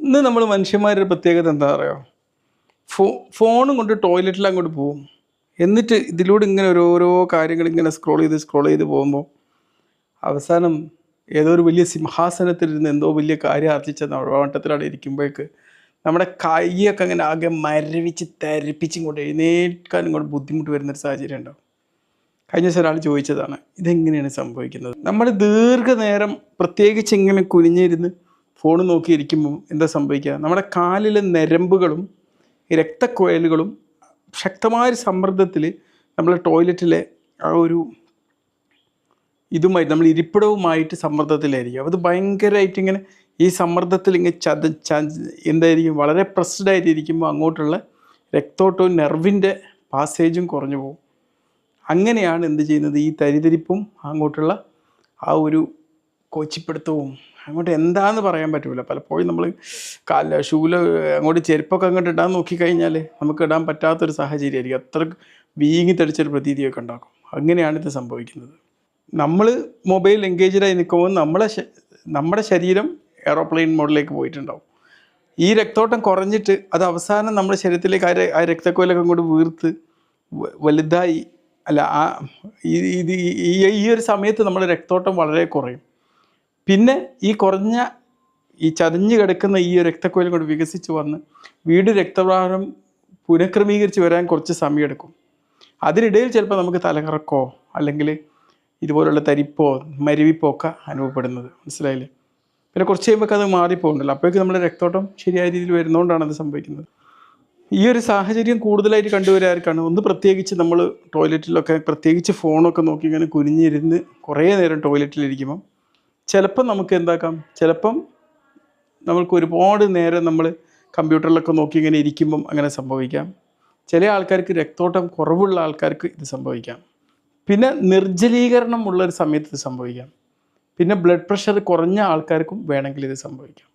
ഇന്ന് നമ്മൾ മനുഷ്യന്മാരുടെ പ്രത്യേകത എന്താ പറയുക ഫോ ഫോണും കൊണ്ട് ടോയ്ലറ്റിൽ അങ്ങോട്ട് പോകും എന്നിട്ട് ഇതിലൂടെ ഇങ്ങനെ ഓരോരോ കാര്യങ്ങൾ ഇങ്ങനെ സ്ക്രോൾ ചെയ്ത് സ്ക്രോൾ ചെയ്ത് പോകുമ്പോൾ അവസാനം ഏതോ ഒരു വലിയ സിംഹാസനത്തിലിരുന്ന് എന്തോ വലിയ കാര്യം ആർജിച്ച വട്ടത്തിലാണ് ഇരിക്കുമ്പോഴേക്ക് നമ്മുടെ കൈയൊക്കെ അങ്ങനെ ആകെ മരവിച്ച് തരിപ്പിച്ച് ഇങ്ങോട്ട് എഴുന്നേൽക്കാൻ ഇങ്ങോട്ട് ബുദ്ധിമുട്ട് വരുന്നൊരു സാഹചര്യം ഉണ്ടാവും. കഴിഞ്ഞ ദിവസം ഒരാൾ ചോദിച്ചതാണ് ഇതെങ്ങനെയാണ് സംഭവിക്കുന്നത്? നമ്മൾ ദീർഘനേരം പ്രത്യേകിച്ച് ഇങ്ങനെ കുനിഞ്ഞിരുന്ന് ഫോൺ നോക്കിയിരിക്കുമ്പോൾ എന്താ സംഭവിക്കുക? നമ്മുടെ കാലിലെ നരമ്പുകളും രക്തക്കുഴലുകളും ശക്തമായ സമ്മർദ്ദത്തിൽ നമ്മൾ ടോയ്ലറ്റിലെ ആ ഒരു ഇതുമായി നമ്മൾ ഇരിപ്പിടവുമായിട്ട് സമ്മർദ്ദത്തിലായിരിക്കും. അത് ഭയങ്കരമായിട്ട് ഇങ്ങനെ ഈ സമ്മർദ്ദത്തിൽ ഇങ്ങനെ ചത എന്തായിരിക്കും? വളരെ പ്രസ്ഡ് ആയിട്ടിരിക്കുമ്പോൾ അങ്ങോട്ടുള്ള രക്തോട്ടവും നെർവിന്റെ പാസേജും കുറഞ്ഞു പോകും. അങ്ങനെയാണ് എന്ത് ചെയ്യുന്നത്? ഈ തരിതരിപ്പും അങ്ങോട്ടുള്ള ആ ഒരു കോച്ചിപ്പിടുത്തവും അങ്ങോട്ട് എന്താന്ന് പറയാൻ പറ്റൂല. പലപ്പോഴും നമ്മൾ കാല ഷൂൽ അങ്ങോട്ട് ചെരുപ്പൊക്കെ അങ്ങോട്ട് ഇടാൻ നോക്കിക്കഴിഞ്ഞാൽ നമുക്ക് ഇടാൻ പറ്റാത്തൊരു സാഹചര്യമായിരിക്കും. അത്ര വീങ്ങി തടിച്ചൊരു പ്രതീതിയൊക്കെ ഉണ്ടാക്കും. അങ്ങനെയാണ് ഇത് സംഭവിക്കുന്നത്. നമ്മൾ മൊബൈൽ എൻഗേജ്ഡായി നിൽക്കുമ്പോൾ നമ്മളെ നമ്മുടെ ശരീരം എയറോപ്ലെയിൻ മോഡിലേക്ക് പോയിട്ടുണ്ടാവും. ഈ രക്തോട്ടം കുറഞ്ഞിട്ട് അത് അവസാനം നമ്മുടെ ശരീരത്തിലേക്ക് ആ ആ രക്തക്കോലൊക്കെ അങ്ങോട്ട് വീർത്ത് വലുതായി അല്ല ആ ഇത് ഈ ഒരു സമയത്ത് നമ്മുടെ രക്തോട്ടം വളരെ കുറയും. പിന്നെ ഈ കുറഞ്ഞ ഈ ചതഞ്ഞ് കിടക്കുന്ന ഈ രക്തക്കോലും കൊണ്ട് വികസിച്ച് വന്ന് വീട് രക്തപ്രവാഹം പുനഃക്രമീകരിച്ച് വരാൻ കുറച്ച് സമയമെടുക്കും. അതിനിടയിൽ ചിലപ്പോൾ നമുക്ക് തലകറക്കോ അല്ലെങ്കിൽ ഇതുപോലുള്ള തരിപ്പോ മരുവിപ്പോ ഒക്കെ അനുഭവപ്പെടുന്നത്. മനസ്സിലായില്ലേ? പിന്നെ കുറച്ച് കഴിയുമ്പോൾ അത് മാറിപ്പോകുന്നുണ്ടല്ലോ അപ്പോഴേക്കും നമ്മുടെ രക്തോട്ടം ശരിയായ രീതിയിൽ വരുന്നതുകൊണ്ടാണ് അത് സംഭവിക്കുന്നത്. ഈ ഒരു സാഹചര്യം കൂടുതലായിട്ട് കണ്ടുവരാർക്കാണ് ഒന്ന് പ്രത്യേകിച്ച് നമ്മൾ ടോയ്ലറ്റിലൊക്കെ പ്രത്യേകിച്ച് ഫോണൊക്കെ നോക്കി ഇങ്ങനെ കുനിഞ്ഞിരുന്ന് കുറേ നേരം ടോയ്ലറ്റിലിരിക്കുമ്പം ചിലപ്പം നമുക്ക് എന്താക്കാം? ചിലപ്പം നമ്മൾക്ക് ഒരുപാട് നേരം നമ്മൾ കമ്പ്യൂട്ടറിലൊക്കെ നോക്കി ഇങ്ങനെ ഇരിക്കുമ്പം അങ്ങനെ സംഭവിക്കാം. ചില ആൾക്കാർക്ക് രക്തോട്ടം കുറവുള്ള ആൾക്കാർക്ക് ഇത് സംഭവിക്കാം. പിന്നെ നിർജലീകരണം ഉള്ള ഒരു സമയത്ത് ഇത് സംഭവിക്കാം. പിന്നെ ബ്ലഡ് പ്രഷർ കുറഞ്ഞ ആൾക്കാർക്കും വേണമെങ്കിൽ ഇത് സംഭവിക്കാം.